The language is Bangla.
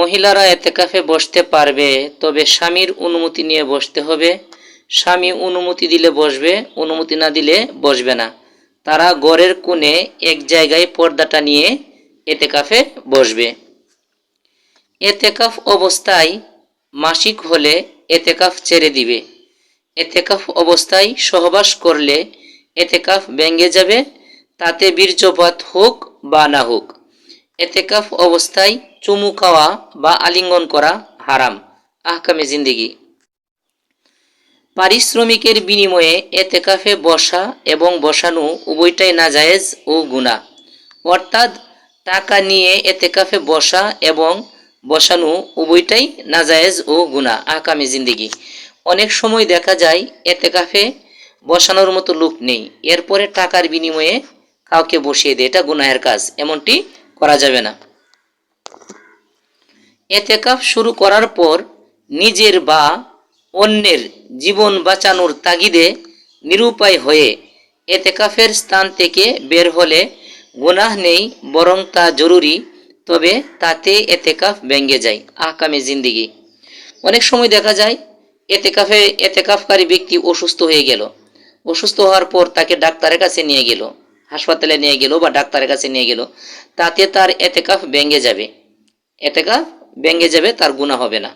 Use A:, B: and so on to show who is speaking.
A: মহিলারা এতেকাফে বসতে পারবে, তবে স্বামীর অনুমতি নিয়ে বসতে হবে। স্বামী অনুমতি দিলে বসবে, অনুমতি না দিলে বসবে না। তারা গড়ের কোণে এক জায়গায় পর্দাটা নিয়ে এতেকাফে বসবে। এতেকাফ অবস্থায় মাসিক হলে এতেকাফ ছেড়ে দিবে। এতেকাফ অবস্থায় সহবাস করলে এতেকাফ ভেঙে যাবে, তাতে বীর্যপাত হোক বা না হোক। এতেকাফ অবস্থায় চুমু খাওয়া বা আলিঙ্গন করা হারাম। আহকামে জিন্দিগি। পারিশ্রমিকের বিনিময়ে এতেকাফে বসা এবং বসানো উভয়টাই নাজায়েজ ও গুণা অর্থাৎ টাকা নিয়ে এতেকাফে বসা এবং বসানো উভয়টাই নাজায়েজ ও গুণা আহকামে জিন্দিগি। অনেক সময় দেখা যায় এতেকাফে বসানোর মতো লোক নেই। এরপরে টাকার বিনিময়ে কাউকে বসিয়ে দেয়। এটা গুনাহের কাজ, এমনটি করা যাবে না। এতেকাফ শুরু করার পর নিজের বা অন্যের জীবন বাঁচানোর তাগিদে নিরুপায় হয়ে এতেকাফের স্থান থেকে বের হলে গুনাহ নেই, বরং তা জরুরি। তবে তাতে এতেকাফ ভেঙে যায় আহকামে জিন্দিগি। অনেক সময় দেখা যায়, এতেকাফে এতেকাফকারী ব্যক্তি অসুস্থ হয়ে গেল। অসুস্থ হওয়ার পর তাকে ডাক্তারের কাছে নিয়ে গেল, হাসপাতালে নিয়ে গেল বা ডাক্তারের কাছে নিয়ে গেল। তাতে তার এতেকাফ ভেঙে যাবে। এতেকাফ ভেঙে যাবে তার গুণা হবে না।